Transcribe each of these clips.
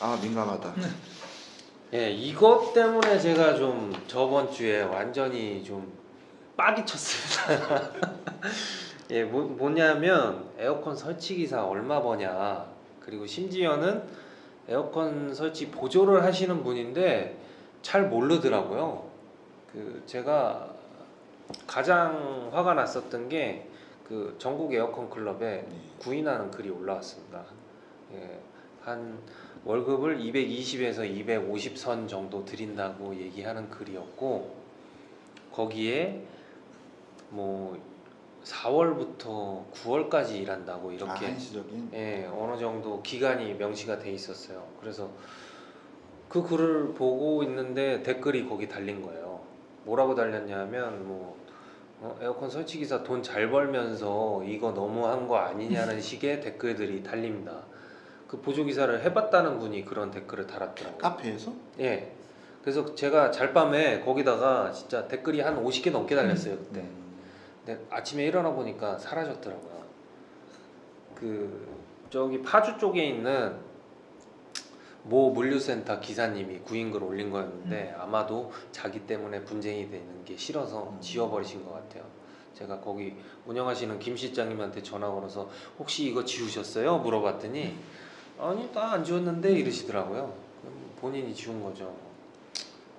아 민감하다. 예, 이것 때문에 제가 좀 저번 주에 완전히 좀 빡이 쳤습니다. 예, 뭐, 뭐냐면 에어컨 설치 기사 얼마 버냐. 그리고 심지어는 에어컨 설치 보조를 하시는 분인데 잘 모르더라고요. 그 제가 가장 화가 났었던 게 그 전국 에어컨 클럽에 네. 구인하는 글이 올라왔습니다. 예, 한 월급을 220에서 250선 정도 드린다고 얘기하는 글이었고 거기에 뭐 4월부터 9월까지 일한다고 아, 이렇게 한시적인. 예, 어느 정도 기간이 명시가 돼 있었어요. 그래서 그 글을 보고 있는데 댓글이 거기 달린 거예요. 뭐라고 달렸냐면 뭐 어, 에어컨 설치 기사 돈 잘 벌면서 이거 너무한 거 아니냐는 식의 댓글들이 달립니다. 그 보조 기사를 해봤다는 분이 그런 댓글을 달았더라고요. 카페에서? 예. 그래서 제가 잘밤에 거기다가 진짜 댓글이 한 50개 넘게 달렸어요 그때. 음. 근데 아침에 일어나 보니까 사라졌더라고요. 그 저기 파주 쪽에 있는 모 물류센터 기사님이 구인글 올린 거였는데 아마도 자기 때문에 분쟁이 되는 게 싫어서 음. 지워버리신 것 같아요. 제가 거기 운영하시는 김 실장님한테 전화 걸어서 혹시 이거 지우셨어요? 물어봤더니 아니 나 안 지웠는데 이러시더라고요. 본인이 지운 거죠.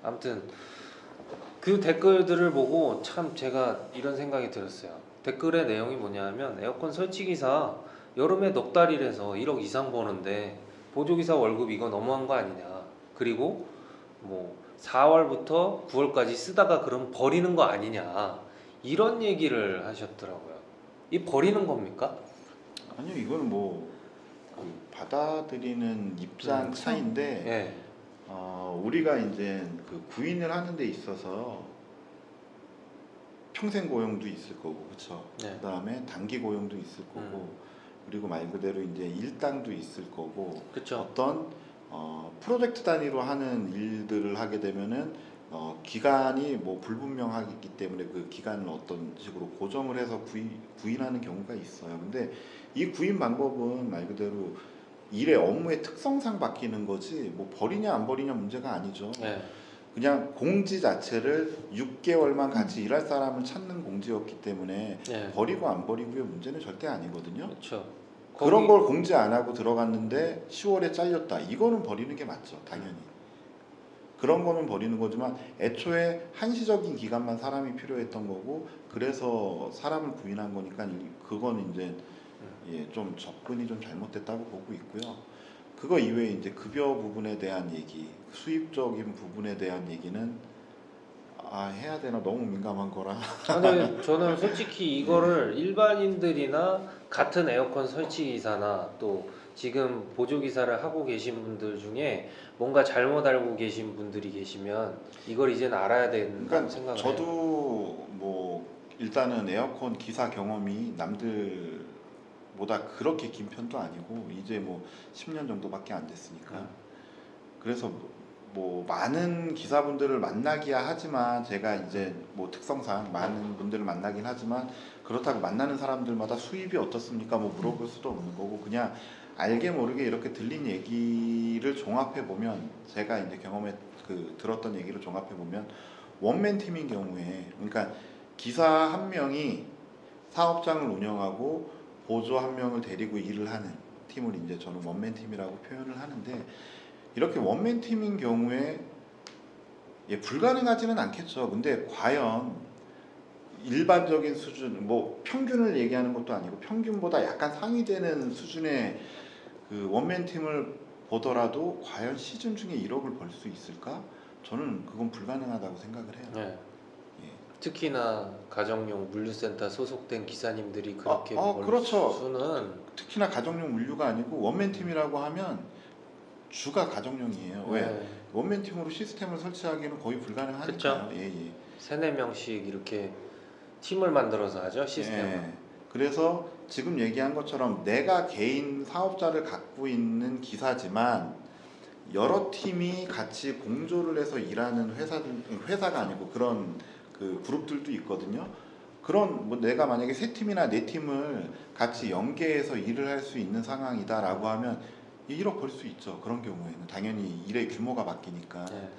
아무튼 그 댓글들을 보고 참 제가 이런 생각이 들었어요. 댓글의 내용이 뭐냐면 에어컨 설치 기사 여름에 넉 달이라서 1억 이상 버는데 보조기사 월급 이거 너무한 거 아니냐. 그리고 뭐 4월부터 9월까지 쓰다가 그럼 버리는 거 아니냐. 이런 얘기를 하셨더라고요. 이 버리는 겁니까? 아니요 이거는 뭐 그 받아들이는 입장 음, 차인데 예. 어, 우리가 이제 그 구인을 하는 데 있어서 평생 고용도 있을 거고 그렇죠. 네. 그다음에 단기 고용도 있을 거고 음. 그리고 말 그대로 이제 일당도 있을 거고 그렇죠. 어떤 어, 프로젝트 단위로 하는 일들을 하게 되면은 어, 기간이 뭐 불분명하기 때문에 그 기간을 어떤 식으로 고정을 해서 구인, 구인하는 경우가 있어요. 근데 이 구인 방법은 말 그대로 일의 업무의 특성상 바뀌는 거지 뭐 버리냐 안 버리냐 문제가 아니죠. 예. 그냥 공지 자체를 6개월만 같이 일할 사람을 찾는 공지였기 때문에 예. 버리고 안 버리고의 문제는 절대 아니거든요. 그렇죠. 그런 거기- 걸 공지 안 하고 들어갔는데 10월에 잘렸다. 이거는 버리는 게 맞죠. 당연히. 그런 거는 버리는 거지만 애초에 한시적인 기간만 사람이 필요했던 거고 그래서 사람을 구인한 거니까 이- 그거는 이제 예, 좀 접근이 좀 잘못됐다고 보고 있고요. 그거 이외에 이제 급여 부분에 대한 얘기, 수입적인 부분에 대한 얘기는 아 해야 되나 너무 민감한 거라. 근데 저는 솔직히 이거를 일반인들이나 같은 에어컨 설치 기사나 또 지금 보조 기사를 하고 계신 분들 중에 뭔가 잘못 알고 계신 분들이 계시면 이걸 이제는 알아야 된다고 그러니까 생각을 해요. 저도 뭐 일단은 에어컨 기사 경험이 남들보다 그렇게 긴 편도 아니고 이제 뭐 10년 정도밖에 안 됐으니까 음. 그래서 뭐 많은 기사분들을 만나기야 하지만 제가 이제 뭐 특성상 많은 분들을 만나긴 하지만 그렇다고 만나는 사람들마다 수입이 어떻습니까 뭐 물어볼 수도 없는 거고 그냥 알게 모르게 이렇게 들린 얘기를 종합해 보면 제가 이제 경험에 그 들었던 얘기를 종합해 보면 원맨 팀인 경우에 그러니까 기사 한 명이 사업장을 운영하고 보조 한 명을 데리고 일을 하는 팀을 이제 저는 원맨 팀이라고 표현을 하는데 이렇게 원맨 팀인 경우에 예, 불가능하지는 않겠죠. 근데 과연 일반적인 수준, 뭐 평균을 얘기하는 것도 아니고 평균보다 약간 상위되는 수준의 그 원맨 팀을 보더라도 과연 시즌 중에 1억을 벌 수 있을까? 저는 그건 불가능하다고 생각을 해요. 네. 예. 특히나 가정용 물류센터 소속된 기사님들이 그렇게 어, 벌 그렇죠. 수는 특히나 가정용 물류가 아니고 원맨 팀이라고 하면 주가 가정용이에요. 왜? 네. 원맨 팀으로 시스템을 설치하기는 거의 불가능하니까요. 그쵸. 예, 예. 세네 명씩 이렇게 팀을 만들어서 하죠 시스템을. 예. 그래서 지금 얘기한 것처럼 내가 개인 사업자를 갖고 있는 기사지만 여러 팀이 같이 공조를 해서 일하는 회사들 회사가 아니고 그런 그 그룹들도 있거든요. 그런 뭐 내가 만약에 세 팀이나 네 팀을 같이 연계해서 일을 할 수 있는 상황이다라고 하면 이 1억 벌 수 있죠. 그런 경우에는 당연히 일의 규모가 바뀌니까. 네.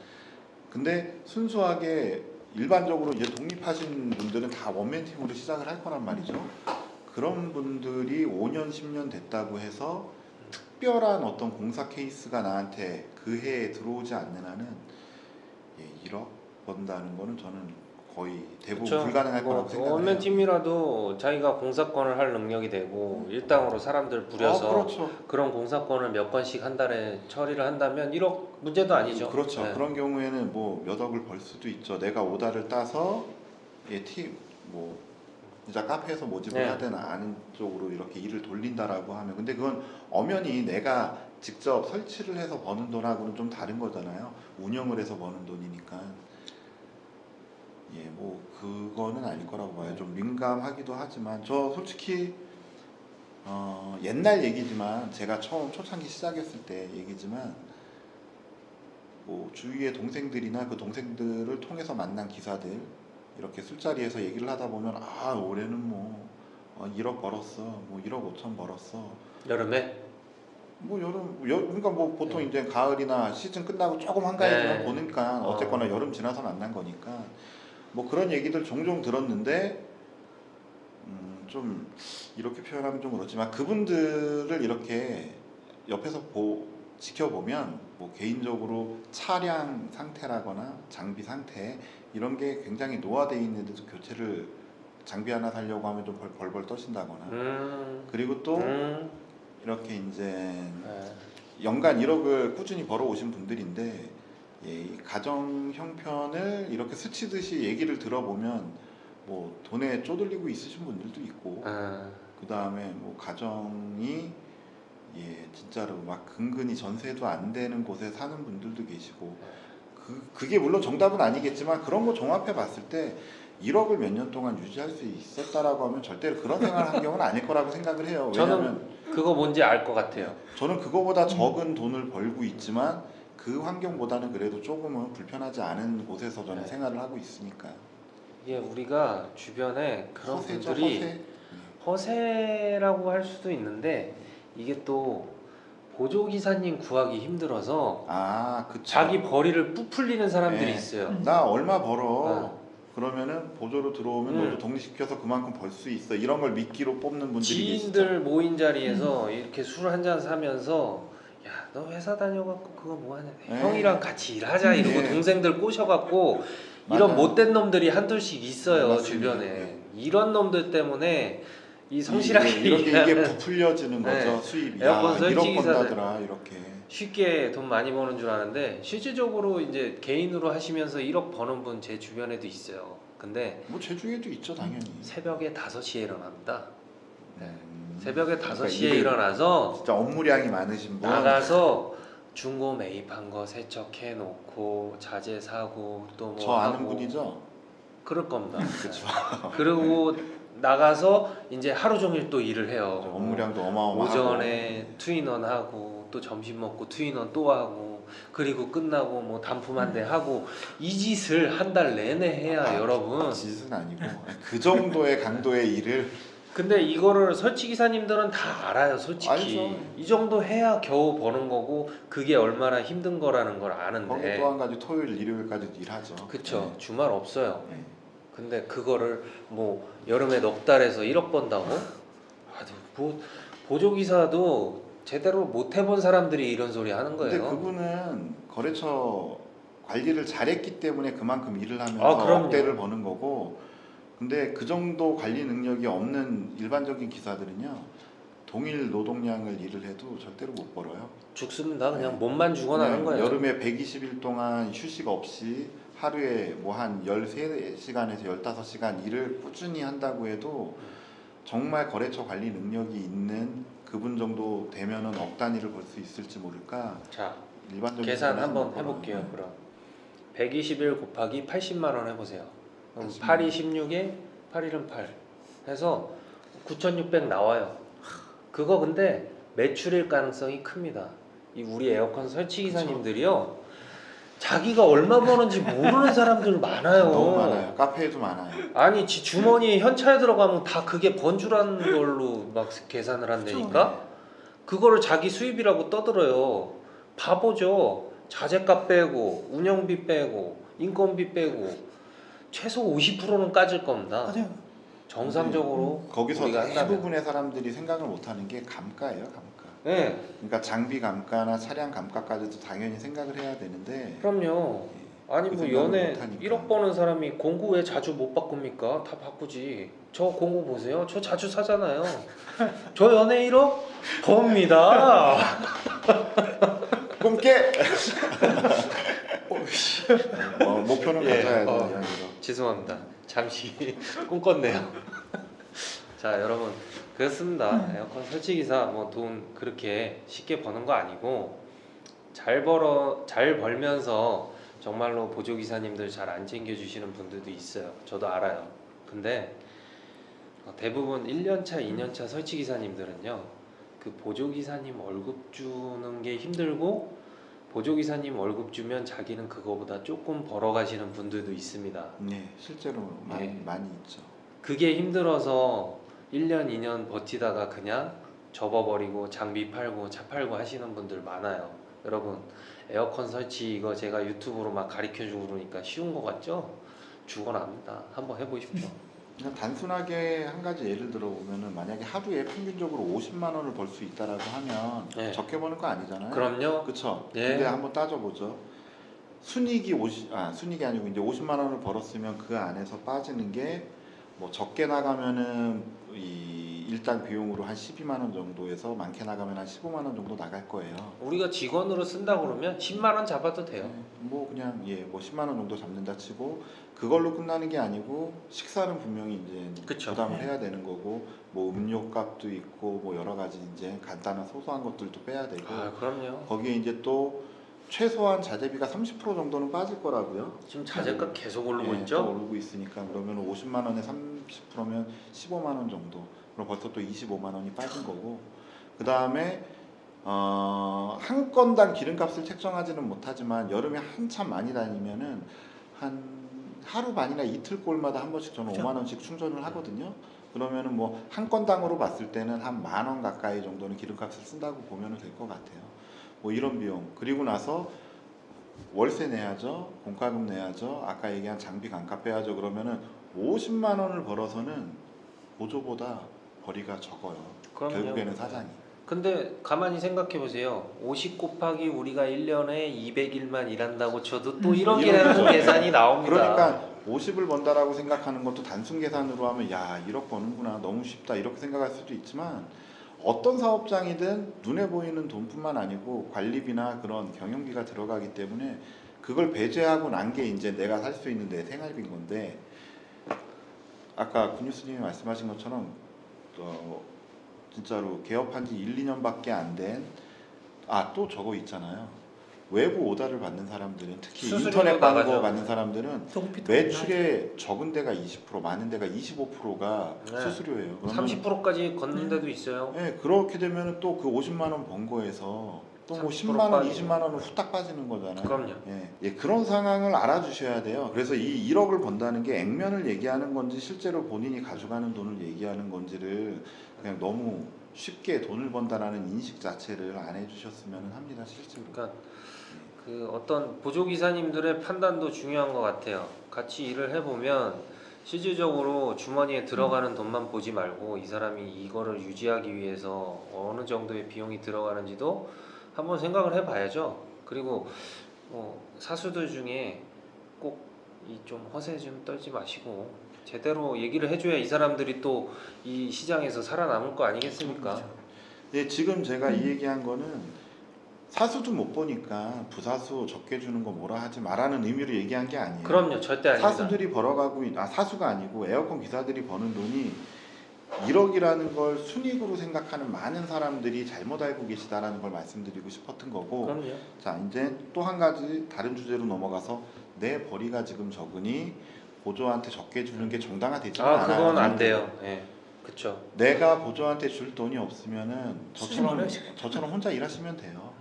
근데 순수하게 일반적으로 이제 독립하신 분들은 다 원맨 팀으로 시작을 할 거란 말이죠. 그런 분들이 5년, 10년 됐다고 해서 특별한 어떤 공사 케이스가 나한테 그 해에 들어오지 않는 한은 예, 1억 번다는 거는 저는 거의 대부분 그쵸. 불가능할 뭐, 거라고 생각해요. 원맨 팀이라도 자기가 공사권을 할 능력이 되고 일당으로 사람들 부려서 아, 그렇죠. 그런 공사권을 몇 건씩 한 달에 처리를 한다면 1억 문제도 아니죠. 그렇죠. 네. 그런 경우에는 뭐 몇 억을 벌 수도 있죠. 내가 오다를 따서 예팀뭐 진짜 카페에서 모집을 네. 하든 아는 쪽으로 이렇게 일을 돌린다라고 하면 근데 그건 엄연히 내가 직접 설치를 해서 버는 돈하고는 좀 다른 거잖아요. 운영을 해서 버는 돈이니까. 예, 뭐 그거는 아닐 거라고 봐요. 좀 민감하기도 하지만 저 솔직히 어, 옛날 얘기지만 제가 처음 초창기 시작했을 때 얘기지만 뭐 주위의 동생들이나 그 동생들을 통해서 만난 기사들 이렇게 술자리에서 얘기를 하다 보면 아 올해는 뭐 어, 1억 벌었어 뭐 1억 5천 벌었어 여름에 뭐 여름 여, 그러니까 뭐 보통 네. 이제 가을이나 시즌 끝나고 조금 한가해지면 네. 보니까 어. 어쨌거나 여름 지나서 만난 거니까 뭐 그런 얘기들 종종 들었는데 음, 좀 이렇게 표현하면 좀 그렇지만 그분들을 이렇게 옆에서 보 지켜보면 뭐 개인적으로 차량 상태라거나 장비 상태 이런 게 굉장히 노화되어 있는데도 교체를 장비 하나 살려고 하면 좀 벌- 벌벌 떠신다거나. 음, 그리고 또 음, 이렇게 이제 네. 연간 1억을 꾸준히 벌어 오신 분들인데 예, 이 가정 형편을 이렇게 스치듯이 얘기를 들어보면 뭐 돈에 쪼들리고 있으신 분들도 있고 아, 그 다음에 뭐 가정이 예 진짜로 막 근근히 전세도 안 되는 곳에 사는 분들도 계시고 그 그게 물론 정답은 아니겠지만 그런 거 종합해 봤을 때 1억을 몇 년 동안 유지할 수 있었다라고 하면 절대로 그런 생활 환경은 아닐 거라고 생각을 해요. 저는 왜냐하면 그거 뭔지 알 것 같아요. 저는 그거보다 적은 돈을 벌고 있지만 그 환경보다는 그래도 조금은 불편하지 않은 곳에서 저는 네. 생활을 하고 있으니까 이게 우리가 주변에 그런 허세죠 분들이 허세. 허세라고 할 수도 있는데 이게 또 보조 기사님 구하기 힘들어서 아 그쵸. 자기 벌이를 뿌풀리는 사람들이 네. 있어요. 나 얼마 벌어. 어. 그러면은 보조로 들어오면 음. 너도 독립시켜서 그만큼 벌 수 있어. 이런 걸 미끼로 뽑는 분들이 계시죠. 지인들 모인 자리에서 이렇게 술 한 잔 사면서 야 너 회사 다녀갖고 그거 뭐 하냐 네. 형이랑 같이 일하자 이러고 네. 동생들 꼬셔갖고 이런. 못된 놈들이 한둘씩 있어요 맞습니다. 주변에 네. 이런 놈들 때문에 이 성실하게 이- 이렇게 이게 부풀려지는 거죠 네. 수입이. 에어컨 야, 설치 1억 기사들. 번다더라 이렇게. 쉽게 돈 많이 버는 줄 아는데 실질적으로 이제 개인으로 하시면서 1억 버는 분 제 주변에도 있어요. 근데 뭐 제주에도 있죠 당연히. 새벽에 5시에 일어납니다. 네. 음. 새벽에 그러니까 5시에 일을 일어나서 진짜 업무량이 많으신 분. 나가서 중고 매입한 거 세척해 놓고 자재 사고 또뭐 저 아는 분이죠. 그럴 겁니다. 그렇죠. 그리고 나가서 이제 하루 종일 또 일을 해요. 업무량도 어마어마하고. 오전에 투인원 하고 또 점심 먹고 투인원 또 하고 그리고 끝나고 뭐 단품 한 대 하고 이 짓을 한 달 내내 해야 아, 여러분. 짓은 아니고 그 정도의 강도의 일을 근데 이거를 설치 기사님들은 다 알아요, 솔직히. 알죠. 이 정도 해야 겨우 버는 거고 그게 얼마나 힘든 거라는 걸 거기 아는데. 또한 가지 토요일 일요일까지 일하죠. 네. 그쵸. 주말 없어요. 네. 네. 근데 그거를 뭐 여름에 넉 달에서 1억 번다고? 아, 뭐 보조 기사도 제대로 못 해본 사람들이 이런 소리 하는 근데 거예요. 그분은 거래처 관리를 잘했기 때문에 그만큼 일을 하면서 아, 그럼요. 억대를 버는 거고 근데 그 정도 관리 능력이 없는 일반적인 기사들은요 동일 노동량을 일을 해도 절대로 못 벌어요. 죽습니다. 그냥 네. 몸만 죽어나는 네, 거예요. 여름에 120일 동안 휴식 없이 하루에 뭐 한 13시간에서 15시간 일을 꾸준히 한다고 해도 정말 거래처 관리 능력이 있는 그분 정도 되면은 억 단위를 벌수 있을지 모를까 자, 일반적인 계산 한번 못 해볼게요. 그럼 120일 곱하기 80만 원 해보세요. 그럼 80만 8이 16에 8일은 8 해서 9,600 나와요. 그거 근데 매출일 가능성이 큽니다. 이 우리 에어컨 설치 기사님들이요. 자기가 얼마 버는지 모르는 사람들 많아요. 너무 많아요. 카페에도 많아요. 아니 지 주머니에 현찰 들어가면 다 그게 번주라는 걸로 막 계산을 한다니까. 그거를 자기 수입이라고 떠들어요. 바보죠. 자재값 빼고 운영비 빼고 인건비 빼고 최소 50%는 까질 겁니다. 맞아요. 정상적으로 거기서 우리가 한다면. 대부분의 사람들이 생각을 못하는 게 감가예요, 감가. 네, 그러니까 장비 감가나 차량 감가까지도 당연히 생각을 해야 되는데 그럼요. 아니 그 뭐 생각을 연애 못하니까. 1억 버는 사람이 공구 왜 자주 못 바꿉니까? 다 바꾸지. 저 공구 보세요. 저 자주 사잖아요. 저 연애 1억 법니다. 꿈깨. 어, 목표는 예, 가져야 어. 돼요. 죄송합니다. 잠시 꿈꿨네요. 자, 여러분 그렇습니다. 에어컨 설치 기사 뭐 돈 그렇게 쉽게 버는 거 아니고 잘 벌어 잘 벌면서 정말로 보조 기사님들 잘 안 챙겨 주시는 분들도 있어요. 저도 알아요. 근데 어, 대부분 1년차, 2년차 설치 기사님들은요. 그 보조 기사님 월급 주는 게 힘들고 보조 기사님 월급 주면 자기는 그거보다 조금 벌어 가시는 분들도 있습니다. 네, 실제로 많이, 예. 많이 있죠. 그게 힘들어서 1년, 2년 버티다가 그냥 접어버리고 장비 팔고 차 팔고 하시는 분들 많아요. 여러분 에어컨 설치 이거 제가 유튜브로 막 가르쳐주고 그러니까 쉬운 거 같죠? 죽어납니다. 한번 해보십시오. 그냥 단순하게 한 가지 예를 들어 보면은 만약에 하루에 평균적으로 50만 원을 벌 수 있다라고 하면 네. 적게 버는 거 아니잖아요. 그럼요. 그렇죠. 예. 근데 한번 따져보죠. 순이익이 50, 아 순이익이 아니고 이제 50만 원을 벌었으면 그 안에서 빠지는 게 뭐 적게 나가면은 이 일단 비용으로 한 12만 원 정도에서 많게 나가면 한 15만 원 정도 나갈 거예요. 우리가 직원으로 쓴다 그러면 10만 원 잡아도 돼요. 네, 뭐 그냥 예, 뭐 10만 원 정도 잡는다 치고 그걸로 끝나는 게 아니고 식사는 분명히 이제 그쵸. 부담을 해야 되는 거고 뭐 음료 값도 있고 뭐 여러 가지 이제 간단한 소소한 것들도 빼야 되고 아 그럼요. 거기에 이제 또 최소한 자재비가 30% 정도는 빠질 거라고요. 지금 자재값 계속 오르고 예, 또 있죠? 오르고 있으니까 그러면 50만 원에 30%면 15만 원 정도. 그럼 벌써 또 25만 원이 빠진 거고. 그 다음에 어, 한 건당 기름값을 책정하지는 못하지만 여름에 한참 많이 다니면은 한 하루 반이나 이틀 꼴마다 한 번씩 저는 그죠. 5만 원씩 충전을 하거든요. 그러면은 뭐 한 건당으로 봤을 때는 한 만 원 가까이 정도는 기름값을 쓴다고 보면 될 것 같아요. 뭐 이런 비용 그리고 나서 월세 내야죠, 공과금 내야죠, 아까 얘기한 장비 감가 빼야죠. 그러면은 50만 원을 벌어서는 보조보다 벌이가 적어요. 그럼요. 결국에는 사장이. 근데 가만히 생각해 보세요. 50 곱하기 우리가 1년에 200일만 일한다고 쳐도 또 음, 1억이라는 이런 계산이 나옵니다. 그러니까 50을 번다라고 생각하는 것도 단순 계산으로 하면 야 1억 버는구나 너무 쉽다 이렇게 생각할 수도 있지만 어떤 사업장이든 눈에 보이는 돈뿐만 아니고 관리비나 그런 경영비가 들어가기 때문에 그걸 배제하고 난 게 이제 내가 살 수 있는 내 생활비인 건데 아까 군유스님이 말씀하신 것처럼 어, 진짜로 개업한 지 1, 2년밖에 안 된 아 또 저거 있잖아요 외부 오다를 받는 사람들은 특히 인터넷 광고. 받는 사람들은 매출의 적은 데가 20% 많은 데가 25%가 네. 수수료예요. 그러면 30%까지 걷는 데도 있어요. 예, 그렇게 되면 또 그 50만 원 번 거에서 또뭐30% 10만 원, 빠지죠. 20만 원은 후딱 빠지는 거잖아요. 그럼요. 예, 예, 그런 상황을 알아주셔야 돼요. 그래서 이 1억을 번다는 게 액면을 얘기하는 건지 실제로 본인이 가져가는 돈을 얘기하는 건지를 그냥 너무 쉽게 돈을 번다라는 인식 자체를 안 해주셨으면 합니다. 실제로. 그러니까 그 어떤 보조 기사님들의 판단도 중요한 것 같아요. 같이 일을 해보면 실질적으로 주머니에 들어가는 돈만 보지 말고 이 사람이 이거를 유지하기 위해서 어느 정도의 비용이 들어가는지도 한번 생각을 해봐야죠. 그리고 뭐 사수들 중에 꼭 이 좀 허세 좀 떨지 마시고 제대로 얘기를 해줘야 이 사람들이 또 이 시장에서 살아남을 거 아니겠습니까? 그렇죠. 예, 지금 제가 이 얘기한 거는 사수도 못 보니까 부사수 적게 주는 거 뭐라 하지 마라는 의미로 얘기한 게 아니에요. 그럼요, 절대 아닙니다. 사수들이 벌어가고 있, 아 사수가 아니고 에어컨 기사들이 버는 돈이 1억이라는 걸 순익으로 생각하는 많은 사람들이 잘못 알고 계시다라는 걸 말씀드리고 싶었던 거고 그럼요. 자 이제 또 한 가지 다른 주제로 넘어가서 내 벌이가 지금 적으니 보조한테 적게 주는 게 정당화되지 아 않아요. 그건 안 돼요. 예, 그렇죠. 내가 보조한테 줄 돈이 없으면은 저처럼. 저처럼 혼자 일하시면 돼요.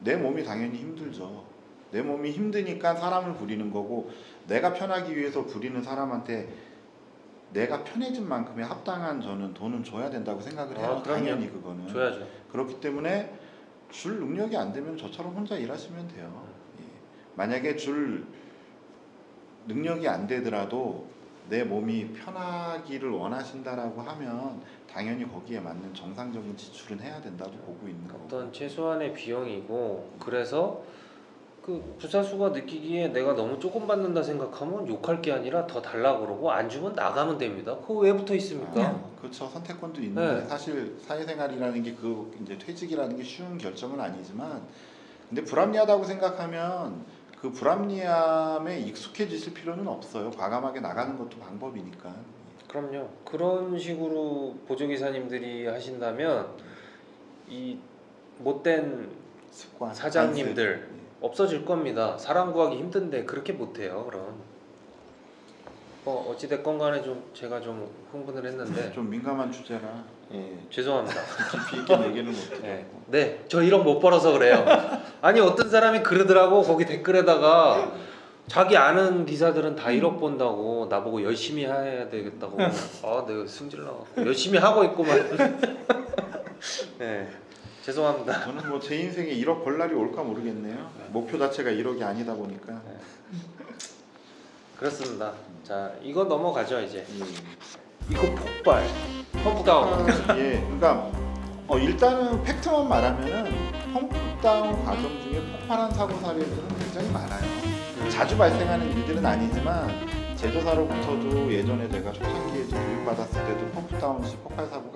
내 몸이 당연히 힘들죠. 내 몸이 힘드니까 사람을 부리는 거고 내가 편하기 위해서 부리는 사람한테 내가 편해진 만큼의 합당한 저는 돈은 줘야 된다고 생각을 해요. 아. 당연히 그거는. 줘야죠. 그렇기 때문에 줄 능력이 안 되면 저처럼 혼자 일하시면 돼요. 예. 만약에 줄 능력이 안 되더라도 내 몸이 편하기를 원하신다라고 하면 당연히 거기에 맞는 정상적인 지출은 해야 된다고 보고 있는 거고. 어떤 최소한의 비용이고 그래서 그 부사수가 느끼기에 내가 너무 조금 받는다 생각하면 욕할 게 아니라 더 달라 그러고 안 주면 나가면 됩니다. 그거 왜 붙어 있습니까? 아, 그렇죠. 선택권도 있는데 네. 사실 사회생활이라는 게 그 이제 퇴직이라는 게 쉬운 결정은 아니지만 근데 불합리하다고 생각하면 그 불합리함에 익숙해지실 필요는 없어요. 과감하게 나가는 것도 방법이니까. 그럼요. 그런 식으로 보조기사님들이 하신다면 이 못된 습관. 사장님들. 없어질 겁니다. 사람 구하기 힘든데 그렇게 못해요. 그럼 뭐 어찌 됐건 간에 좀 제가 좀 흥분을 했는데 좀 민감한 주제라 예, 죄송합니다. 깊이 있게 얘기는 못해요. 네, 네, 저 이런 못 벌어서 그래요. 아니 어떤 사람이 그러더라고 거기 댓글에다가 자기 아는 기사들은 다 1억 번다고 나보고 열심히 해야 되겠다고. 아, 내가 승질 나갖고 열심히 하고 있고만. 네, 죄송합니다. 저는 뭐 제 인생에 1억 벌 날이 올까 모르겠네요. 목표 자체가 1억이 아니다 보니까. 그렇습니다. 자, 이거 넘어가죠 이제. 예. 이거 폭발, 펌프다운. 예, 그러니까 어, 일단은 팩트만 말하면은 펌프다운 과정 중에 폭발한 사고 사례들은 굉장히 많아요. 자주 발생하는 일들은 아니지만 제조사로부터도 예전에 제가 초창기에 교육받았을 때도 펌프다운 시 폭발 사고가